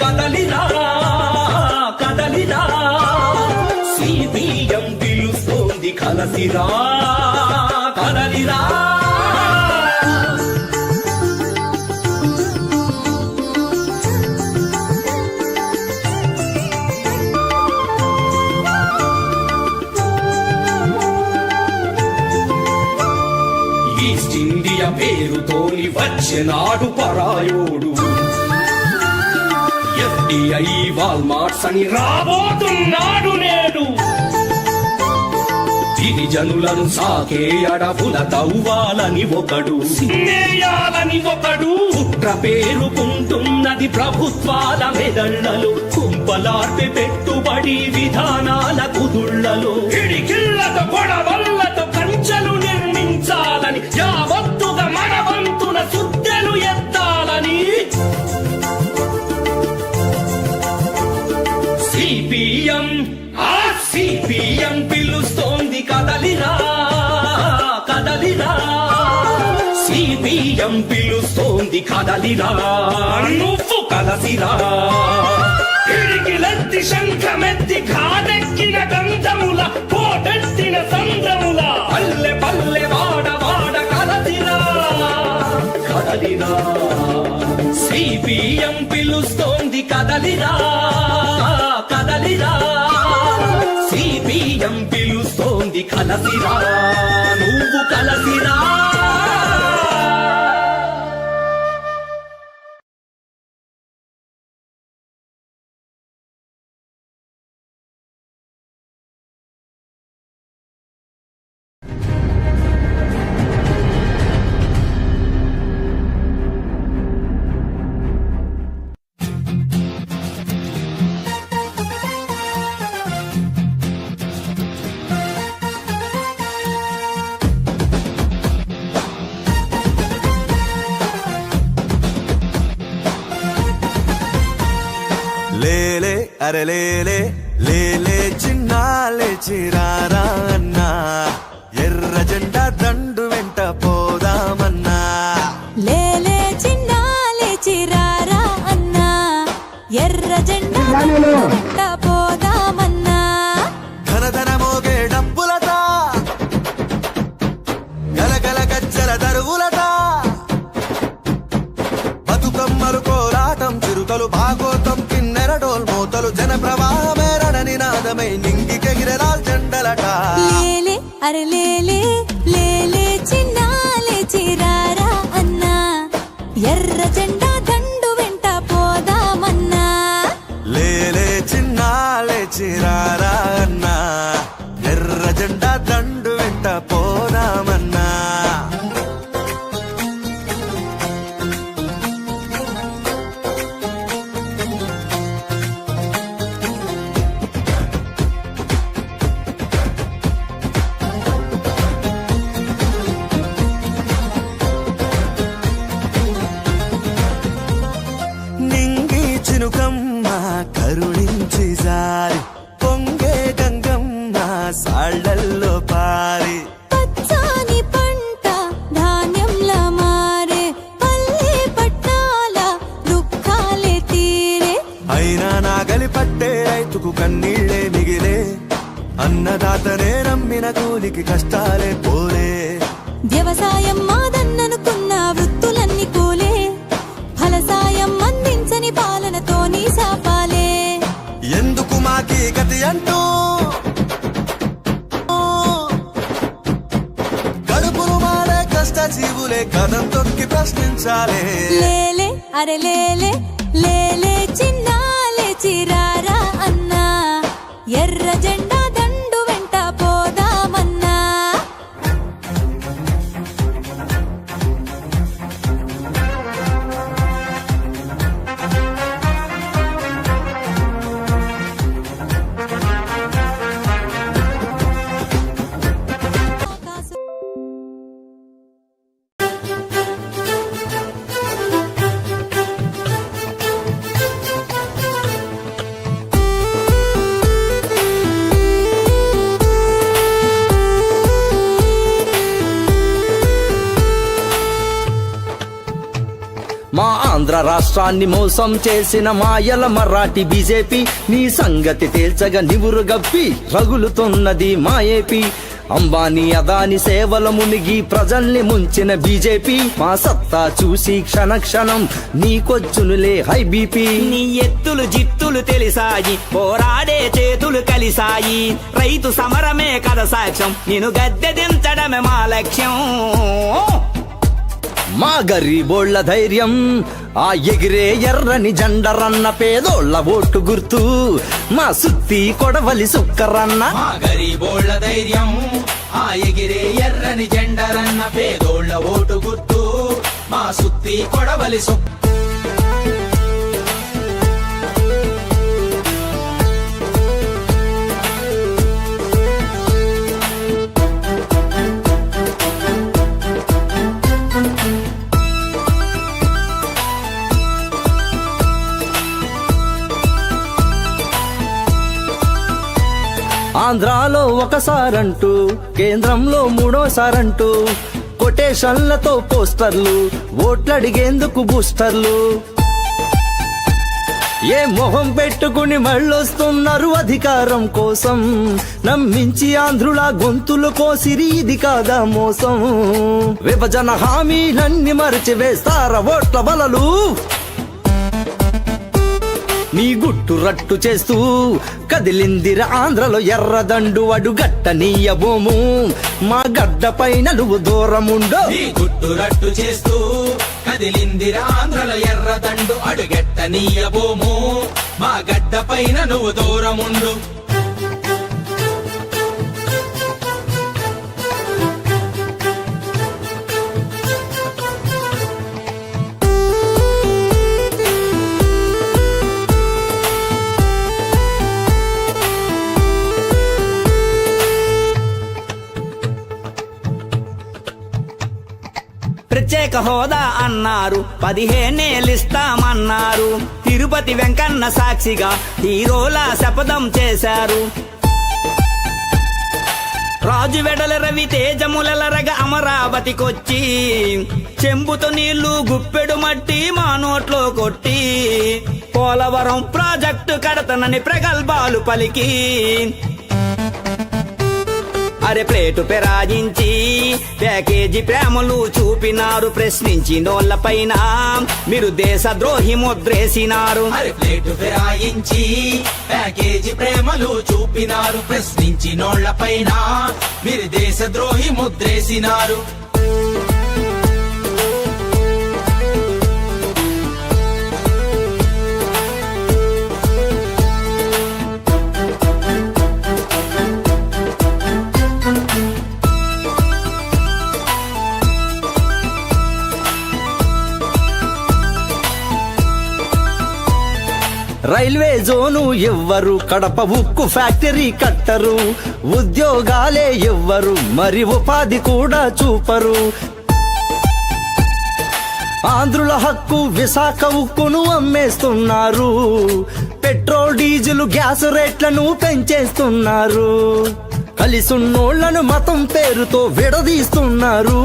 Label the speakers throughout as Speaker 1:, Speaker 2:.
Speaker 1: కదలిరా కదలిరా సిపిఎం పిలుస్తోంది కలసిరా కదలిరా. ఈస్ట్ ఇండియా పేరుతోని వచ్చినాడు పరాయోడు. ఎఫ్డిఐ వాల్మార్ట్స్ అని రాబోతున్నాడు నేడు గిరిజనులను సాకే అడవుల తవ్వాలని ఒకడు నేయాలని ఒకడు. కుట్ర పేరుకుంటున్నది ప్రభుత్వాల మెదళ్ళలు కుంపలార్పి పెట్టుబడి విధానాల కుదుళ్ళలో కదలిరా నువ్వు కలసిరా. పిడికిలెత్తి శంఖమెత్తి కాటెక్కిన గంధముల పోటెత్తిన సంద్రముల. పల్లె పల్లె వాడ వాడ కదలిరా కదలిరా. సిపిఎం పిలుస్తోంది కదలిరా కదలిరా. సిపిఎం పిలుస్తోంది కలసిరా నువ్వు కలసిరా.
Speaker 2: లేలే నినాదమై నింగికెగిరెలాల్ జెండలట.
Speaker 3: లేలే అరే లేలే లేలే చిన్నాలే చిరారా అన్నా. ఎర్ర జెండా
Speaker 2: నమ్మిన కూలికి కష్టాలే పోలే.
Speaker 3: వ్యవసాయం మాదన్ననుకున్న వృత్తులన్నీ కూలే. ఫలసాయం అందించని పాలనతో నీ శాపాలే
Speaker 2: ఎందుకు మాకి గతి అంటూ? కడుపును మాడే కష్ట జీవులే కథం తొక్కి ప్రశ్నించాలే.
Speaker 3: లేలే అరే లేలే లేలే చిన్నాలే చిరారా అన్నా. ఎర్ర జెండా
Speaker 4: రాష్ట్రాన్ని మోసం చేసిన మాయల మరాఠీ బీజేపీ నీ సంగతి తేల్చగా నివురు గప్పి రగులుతున్నది మా ఏపీ. అంబానీ అదాని సేవల మునిగి ప్రజల్ని ముంచిన బీజేపీ. మా సత్తా చూసి క్షణ క్షణం నీకొచ్చునులే హై బీపీ
Speaker 5: నీ ఎత్తులు జిత్తులు తెలిసాయి పోరాడే చేతులు కలిసాయి రైతు సమరమే కథ సాక్ష్యం నేను గద్దె దించడమే మా లక్ష్యం.
Speaker 4: మా గరీబోళ్ళ ధైర్యం. ఆ ఎగిరే ఎర్రని జండరన్న పేదోళ్ళ ఓటు గుర్తు. మా సుత్తి కొడవలి సుక్కరన్న.
Speaker 6: మా గరీబోళ్ళ ధైర్యం. ఆ ఎగిరే ఎర్రని జెండరన్న పేదోళ్ళ ఓటు గుర్తు. మా సుత్తి కొడవలి సుక్క
Speaker 4: ఆంధ్రాలో ఒకసారంటూ కేంద్రంలో మూడోసారంటూ కొటేషన్లతో పోస్టర్లు ఓట్లడిగేందుకు బూస్టర్లు. ఏ మొహం పెట్టుకుని మళ్ళొస్తున్నారు అధికారం కోసం? నమ్మించి ఆంధ్రుల గొంతులు కోసిరి ఇది కాదా మోసం? విభజన హామీలన్నీ మరిచి ఓట్ల బలలు నీ గుట్టు రట్టు చేస్తూ కదిలిందిర ఆంధ్రలో ఎర్రదండు అడుగట్ట నీయబోము. మా గడ్డ పైన నువ్వు దూరముండో.
Speaker 6: నీ గుట్టు రట్టు చేస్తూ కదిలిందిర ఆంధ్రలో ఎర్రదండు అడుగెట్ట నీయబోము. మా గడ్డ పైన నువ్వు దూరముండు.
Speaker 5: ప్రత్యేక హోదా అన్నారు. పదిహేనేళ్ళిస్తామన్నారు తిరుపతి వెంకన్న సాక్షిగా హీరోలా శపథం చేశారు. రాజు వెడల రవి తేజములరగ అమరావతికొచ్చి చెంబుతో నీళ్ళు గుప్పెడు మట్టి మా నోట్లో కొట్టి పోలవరం ప్రాజెక్టు కడతనని ప్రగల్భాలు పలికి అరే ప్లేటు పెరాజించి ప్యాకేజీ ప్రేమలు చూపినారు ప్రశ్నించి నోళ్ళ పైన. మీరు దేశద్రోహి ముద్రేసినారు.
Speaker 6: అరే ప్లేటు ఫిరాయించి ప్యాకేజీ ప్రేమలు చూపినారు ప్రశ్నించి నోళ్ళ పైన. మీరు దేశద్రోహి ముద్రేసినారు.
Speaker 4: రైల్వే జోను ఎవ్వరు కడప ఉక్కు ఫ్యాక్టరీ కట్టరు. ఉద్యోగాలే ఎవ్వరు మరి ఉపాధి కూడా చూపరు. ఆంధ్రుల హక్కు విశాఖ ఉక్కును అమ్మేస్తున్నారు. పెట్రోల్ డీజిల్ గ్యాస్ రేట్లను పెంచేస్తున్నారు. కలిసున్నోళ్ళను మతం పేరుతో విడదీస్తున్నారు.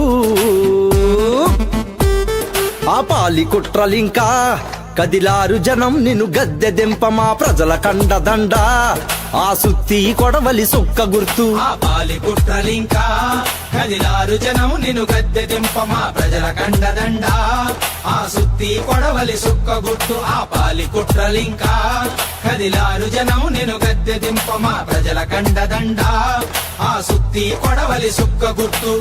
Speaker 4: ఆ పాలి కుట్రలింకా కదిలారు జనం నిన్ను గద్దె దెంపమా ప్రజల కండదండ ఆ సుత్తి కొడవలి సుక్క గుర్తు.
Speaker 6: ఆ కుట్రలింకా కదిలారు జనం నిన్ను గద్దె దింపమా ప్రజల కండదండ ఆ సుత్తి కొడవలి సుక్క గుర్తు ఆ పాలి కుట్రలింకా కదిలారు జనం నిన్ను గద్దె దింపమా ప్రజల కండదండ ఆ సుత్తి కొడవలి సుక్క
Speaker 7: గుర్తు.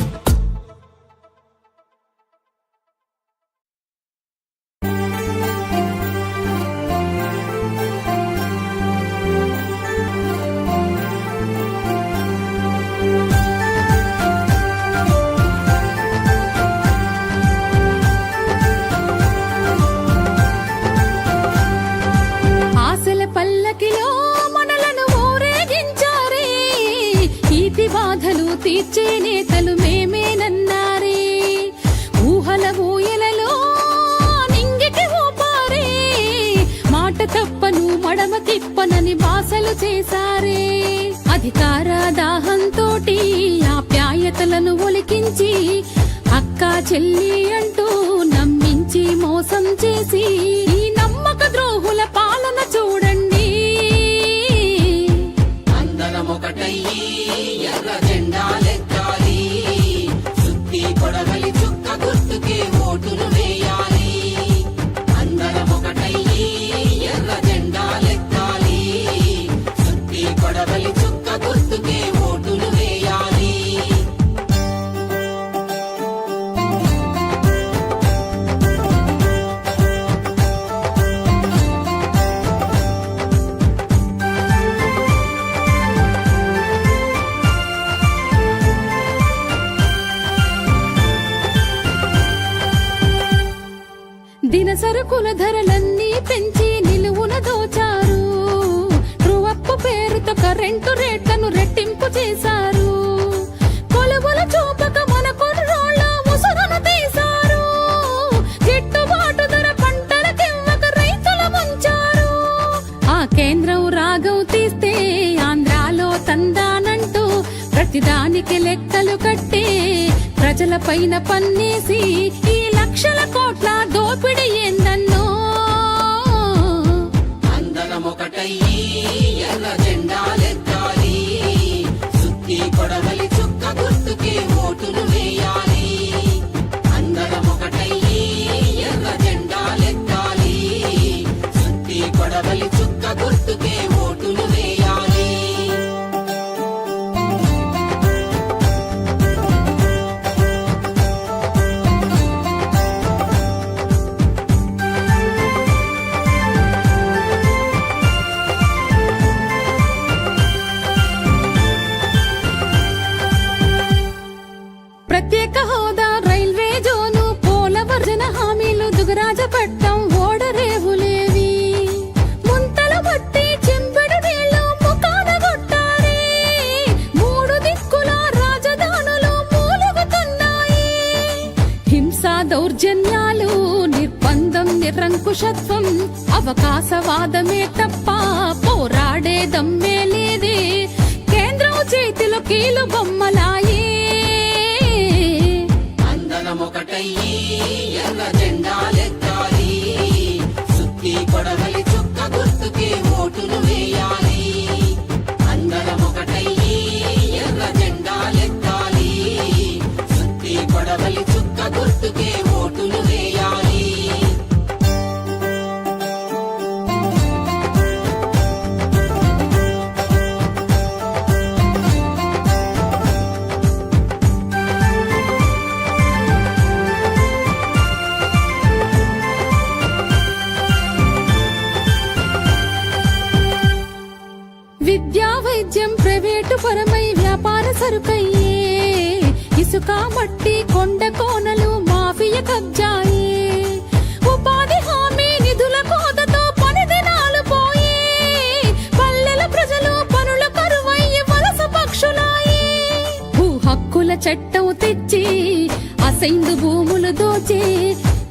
Speaker 7: కరెంటు రేట్లను రెట్టింపు చేశారు. కొలువుల చూపక మన కుర్రోళ్ళ తీశారు. గిట్టుబాటు ధర పంటలకివ్వక రైతులు ముంచారు. ఆ కేంద్రం రాగం తీస్తే ఆంధ్రాలో తందానంటూ ప్రతిదానికి లెక్కలు కట్టే ప్రజల పైన పన్నేసి ఈ లక్షల కోట్ల దోపిడీ ఏందన్నో?
Speaker 8: అందరం ఒకటయ్యి గుర్తుకే
Speaker 7: చేతిలో కీలు బొమ్మలాయి.
Speaker 8: అందరం ఒకటయ్యి ఎర్ర జెండాలెత్తాలి. సుత్తి కొడవలి చుక్క గుర్తుకి ఓటును వేయాలి.
Speaker 7: ఇసుక మట్టి కొండ కోనలు మాఫియ కబ్జాయి. ఉపాధి హామీ నిధుల కోతతో పని దినాలు పోయే. పల్లెల ప్రజలు పనుల కరువయ్యి వలస పక్షులాయి. భూ హక్కుల చట్టం తెచ్చి అసైందు భూములు దోచి.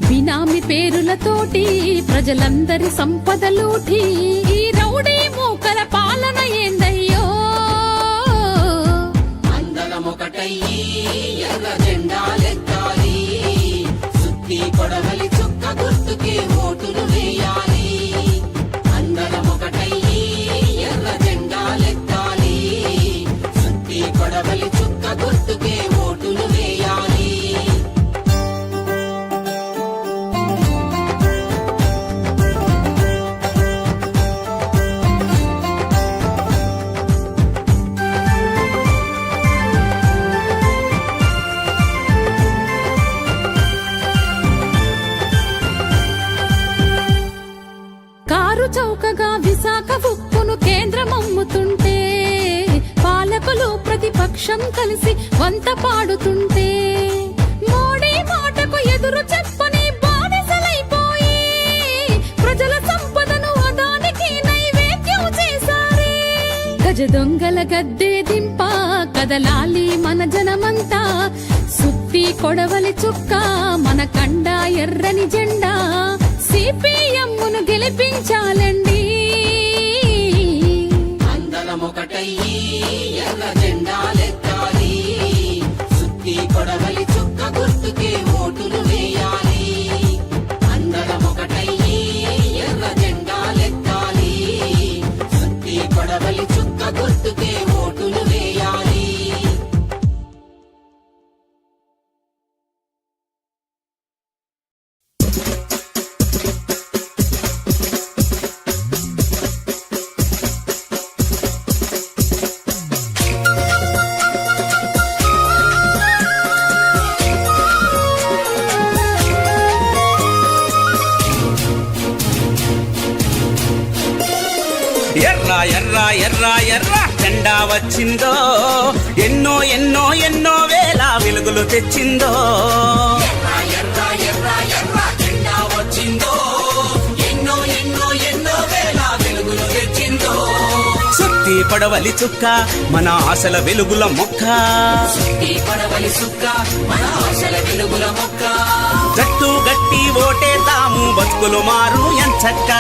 Speaker 7: బినామి పేరులతోటి ప్రజలందరి సంపదలూటి ఈ
Speaker 8: అందరం ఎర్ర జెండాలెత్తాలి. సుత్తి కొడవలి చుక్క గుర్తుకే ఓటులు సుత్తి కొడవలి చుక్క
Speaker 7: మన కండ ఎర్రని జెండా సిపిఎంను గెలిపించాలండి.
Speaker 8: అందరం ఒకటయ్యి ఎర్ర జెండాలెత్తాలి. సుత్తి కొడవలి చుక్క గుర్తుకే ఓటులు వేయాలి.
Speaker 9: ఎర్ర ఎర్ర ఎర్ర ఎర్ర జెండా వచ్చిందో ఎన్నో ఎన్నో ఎన్నో వేల వెలుగులు తెచ్చిందో. సుత్తి పడవలి చుక్క మన ఆశల వెలుగుల మొక్క. జట్టు గట్టి తాము బతుకులు మారు ఎంచక్క.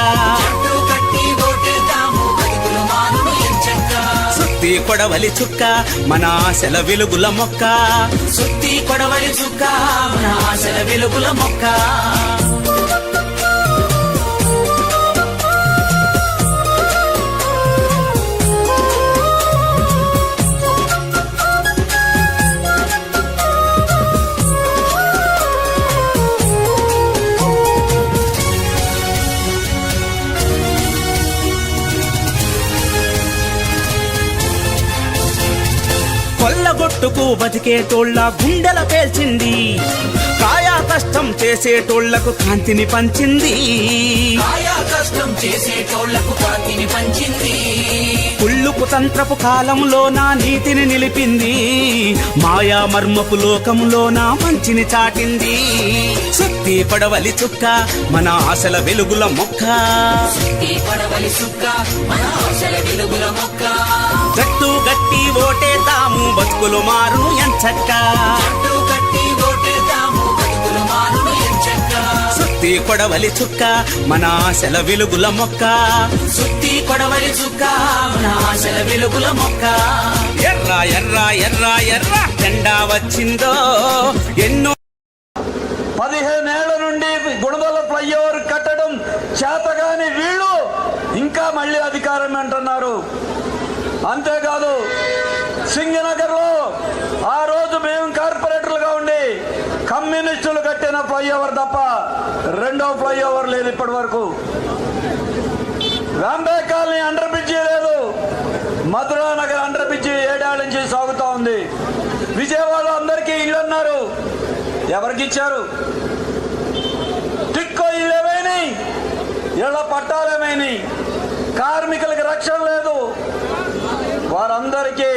Speaker 9: సుత్తి కొడవలి చుక్క మన ఆశల వెలుగుల మొక్క. సుత్తి కొడవలి చుక్క మన ఆశల వెలుగుల మొక్క. కొల్లగొట్టుకు బతికేటోళ్ళ గుండెల పేల్చింది. కాయా కష్టం చేసేటోళ్ళకు కాంతిని పంచింది.
Speaker 8: కష్టం చేసేటోళ్ళకు కాంతిని పంచింది.
Speaker 9: కుళ్ళుపు తంత్రపు కాలంలో నా నీతిని నిలిపింది. మాయా మర్మపు లోకంలో నా మంచిని చాటింది. సుత్తి పడవలి చుక్క మన ఆశల వెలుగుల మొక్క. జట్టు గట్టి ఓటేద్దాము బతుకులు మారు ఎంచక్క. సుత్తి కొడవలి చుక్క మన ఆశల వెలుగుల మొక్క. సుత్తి కొడవలి చుక్క మన ఆశల వెలుగుల మొక్క. ఎర్ర ఎర్ర ఎర్ర ఎర్ర జెండా వచ్చిందో ఎన్నో
Speaker 10: పదిహేనేళ్ళ నుండి గుణదల ఫ్లైఓవర్ కట్టడం చేతగాని వీళ్ళు ఇంకా మళ్ళీ అధికారం అంటున్నారు. అంతేకాదు సింగనగర్లో ఆ రోజు మేము కార్పొరేటర్లుగా ఉండి కమ్యూనిస్టులు కట్టిన ఫ్లైఓవర్ తప్ప రెండో ఫ్లైఓవర్ లేదు ఇప్పటి వరకు రాంబే కాలనీ అండర్ బ్రిడ్జి లేదు. మధురా నగర్ అండర్ బ్రిడ్జి ఏడేళ్ళ నుంచి సాగుతూ ఉంది. విజయవాడలో అందరికీ ఇల్లు అన్నారు. ఎవరికి ఇచ్చారు టిక్కో ఇల్లు ఏమైనాయి ఇళ్ళ పట్టాలేమైనాయి కార్మికులకి రక్షణ లేదు. వారందరికీ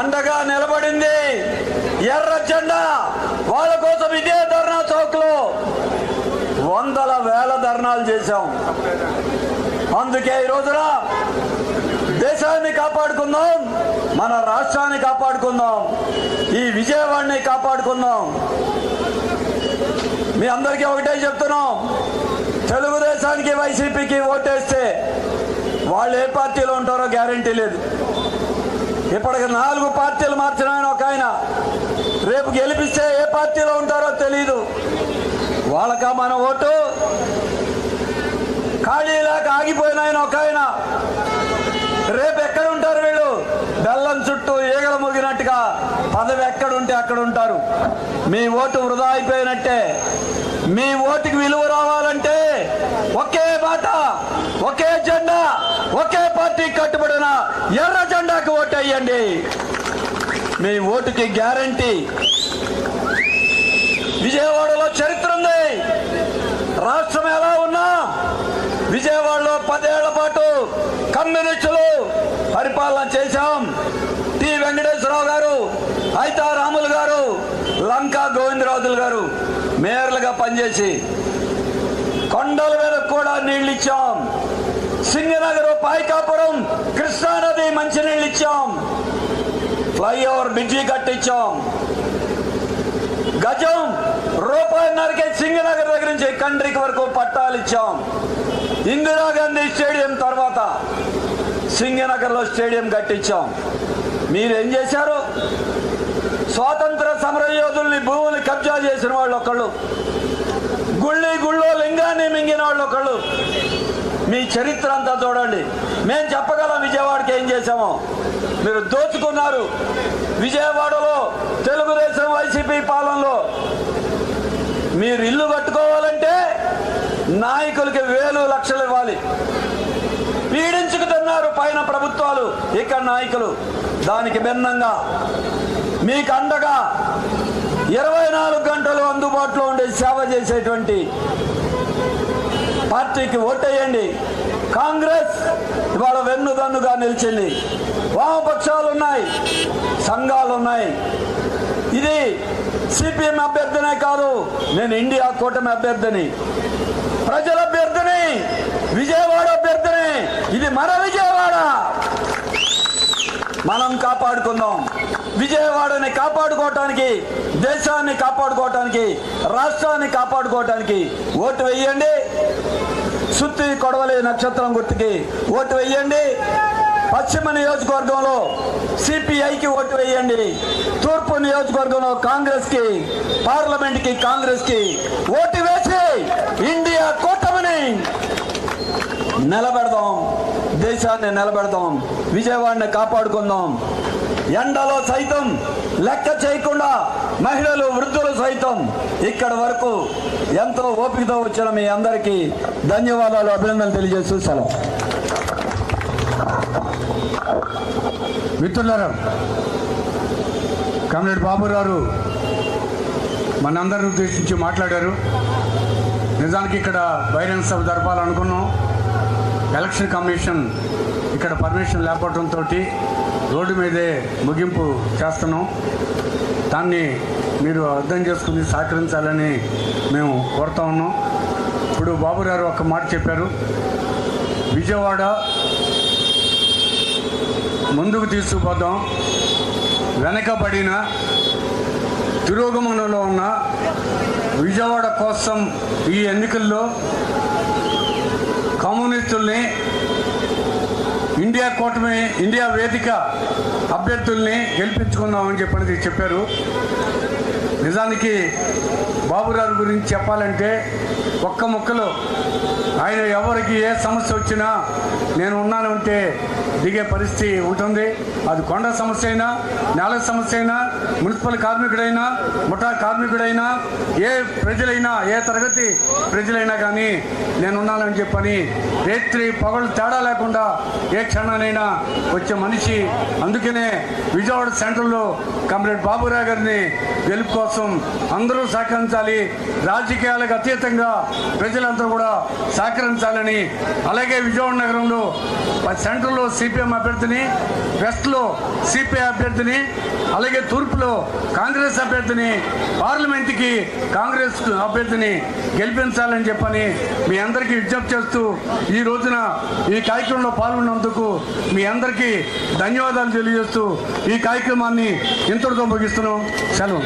Speaker 10: అండగా నిలబడింది ఎర్ర జెండా. వాళ్ళ కోసం ఇదే ధర్నా చౌక్లో వందల వేల ధర్నాలు చేశాం. అందుకే ఈ రోజున దేశాన్ని కాపాడుకుందాం మన రాష్ట్రాన్ని కాపాడుకుందాం ఈ విజయవాడని కాపాడుకుందాం. మీ అందరికీ ఒకటే చెప్తున్నాం తెలుగుదేశానికి వైసీపీకి ఓటేస్తే వాళ్ళు ఏ పార్టీలో ఉంటారో గ్యారంటీ లేదు. ఇప్పటికి నాలుగు పార్టీలు మార్చిన ఆయన ఒక ఆయన. రేపు గెలిపిస్తే ఏ పార్టీలో ఉంటారో తెలీదు. వాళ్ళకా మన ఓటు? ఖాళీ లేక ఆగిపోయిన ఆయన ఒక ఆయన రేపు ఎక్కడ ఉంటారు వీళ్ళు? బెల్లం చుట్టూ ఈగలు మోగినట్టుగా పదవి ఎక్కడ ఉంటే అక్కడ ఉంటారు మీ ఓటు వృధా అయిపోయినట్టే. మీ ఓటుకి విలువ రావాలంటే ఒకే బాట ఒకే జెండా ఒకే పార్టీ కట్టుబడిన ఎర్ర జెండాకు ఓటు మీ ఓటుకి గ్యారంటీ. విజయవాడలో చరిత్ర ఉంది. రాష్ట్రం ఎలా ఉన్నా విజయవాడలో పదేళ్ళ పాటు కమ్యూనిస్టులు పరిపాలన చేశాం. టి. వెంకటేశ్వరరావు గారు అయితా రాములు గారు లంకా గోవిందరాజులు గారు మేయర్లుగా పనిచేసి కొండల మీద కూడా నీళ్ళు ఇచ్చాం. సింగనగర్ పాయికాపురం కృష్ణానది మంచినీళ్ళు ఇచ్చాం. ఫ్లైఓవర్ బ్రిడ్జి కట్టించాం గజం రూపాయిన్నరకే సింగనగర్ దగ్గర నుంచి కండ్రికి వరకు పట్టాలు ఇచ్చాం ఇందిరాగాంధీ స్టేడియం తర్వాత సింగనగర్లో స్టేడియం కట్టించాం మీరేం చేశారు స్వాతంత్ర సమర యోధుల్ని భూములు కబ్జా చేసిన వాళ్ళు ఒకళ్ళు గుళ్ళి గుళ్ళో లింగాన్ని మింగిన వాళ్ళు ఒకళ్ళు మీ చరిత్ర అంతా చూడండి. మేము చెప్పగలం విజయవాడకి ఏం చేశామో. మీరు దోచుకున్నారు. విజయవాడలో తెలుగుదేశం వైసీపీ పాలనలో. మీరు ఇల్లు కట్టుకోవాలంటే నాయకులకి వేలు లక్షలు ఇవ్వాలి. పీడించుకుతున్నారు పైన ప్రభుత్వాలు ఇక్కడ నాయకులు. దానికి భిన్నంగా మీకు అండగా ఇరవై నాలుగు గంటలు అందుబాటులో ఉండే సేవ చేసేటువంటి పార్టీకి ఓటేయండి. కాంగ్రెస్ ఇవాళ వెన్నుదన్నుగా నిలిచింది. వామపక్షాలు ఉన్నాయి సంఘాలు ఉన్నాయి ఇది సిపిఎం అభ్యర్థినే కాదు నేను ఇండియా కూటమి అభ్యర్థిని. ప్రజల అభ్యర్థిని విజయవాడ అభ్యర్థిని ఇది మన విజయవాడ. మనం కాపాడుకుందాం. విజయవాడని కాపాడుకోవటానికి దేశాన్ని కాపాడుకోవటానికి రాష్ట్రాన్ని కాపాడుకోవటానికి ఓటు వేయండి. సుత్తి కొడవలి నక్షత్రం గుర్తుకి ఓటు వేయండి. పశ్చిమ నియోజకవర్గంలో సిపిఐకి ఓటు వేయండి. తూర్పు నియోజకవర్గంలో కాంగ్రెస్కి పార్లమెంట్కి కాంగ్రెస్కి ఓటు వేసి ఇండియా కూటమిని నిలబెడదాం. దేశాన్ని నిలబెడదాం. విజయవాడని కాపాడుకుందాం. ఎండలో సైతం లెక్క చేయకుండా మహిళలు వృద్ధులు సైతం ఇక్కడ వరకు ఎంతో ఓపికతో వచ్చిన మీ అందరికీ ధన్యవాదాలు అభినందనలు తెలియజేస్తూ సెలవు.
Speaker 11: మిత్రులారా కమ్రేడ్ బాబురావు మనందరిని ఉద్దేశించి మాట్లాడారు. నిజానికి ఇక్కడ బహిరంగ సభ జరపాలనుకున్నాం. ఎలక్షన్ కమిషన్ ఇక్కడ పర్మిషన్ లేకపోవడంతో రోడ్డు మీదే ముగింపు చేస్తున్నాం. దాన్ని మీరు అర్థం చేసుకుని సహకరించాలని మేము కోరుతా ఉన్నాం. ఇప్పుడు బాబు గారు ఒక మాట చెప్పారు. విజయవాడ ముందుకు తీసుకుపోదాం. వెనకబడిన తిరోగమనంలో ఉన్న విజయవాడ కోసం ఈ ఎన్నికల్లో కమ్యూనిస్టుల్ని ఇండియా కూటమి ఇండియా వేదిక అభ్యర్థుల్ని గెలిపించుకుందామని చెప్పి చెప్పారు. నిజానికి బాబురావు గురించి చెప్పాలంటే ఒక్క ముక్కలో. ఆయన ఎవరికి ఏ సమస్య వచ్చినా నేను ఉన్నాను అంటే దిగే పరిస్థితి ఉంటుంది. అది కొండ సమస్య అయినా నేల సమస్య అయినా మున్సిపల్ కార్మికుడైనా ముఠా కార్మికుడైనా ఏ ప్రజలైనా ఏ తరగతి ప్రజలైనా కానీ నేనున్నానని చెప్పని రేత్రి పగలు తేడా లేకుండా ఏ క్షణానైనా వచ్చే మనిషి. అందుకనే విజయవాడ సెంటర్లో కమ్రేడ్ బాబురావు గారిని గెలుపు కోసం అందరూ సహకరించాలి. రాజకీయాలకు అతీతంగా ప్రజలందరూ కూడా సహకరించాలని అలాగే విజయవాడ నగరంలో సెంట్రల్లో సిపిఎం అభ్యర్థిని వెస్ట్లో సిపిఐ అభ్యర్థిని అలాగే తూర్పులో కాంగ్రెస్ అభ్యర్థిని పార్లమెంట్కి కాంగ్రెస్ అభ్యర్థిని గెలిపించాలని చెప్పని మీ అందరికీ విజ్ఞప్తి చేస్తూ ఈ రోజున ఈ కార్యక్రమంలో పాల్గొన్నందుకు మీ అందరికీ ధన్యవాదాలు తెలియజేస్తూ ఈ కార్యక్రమాన్ని ఇంతటితో ముగిస్తున్నాం. సెలవు.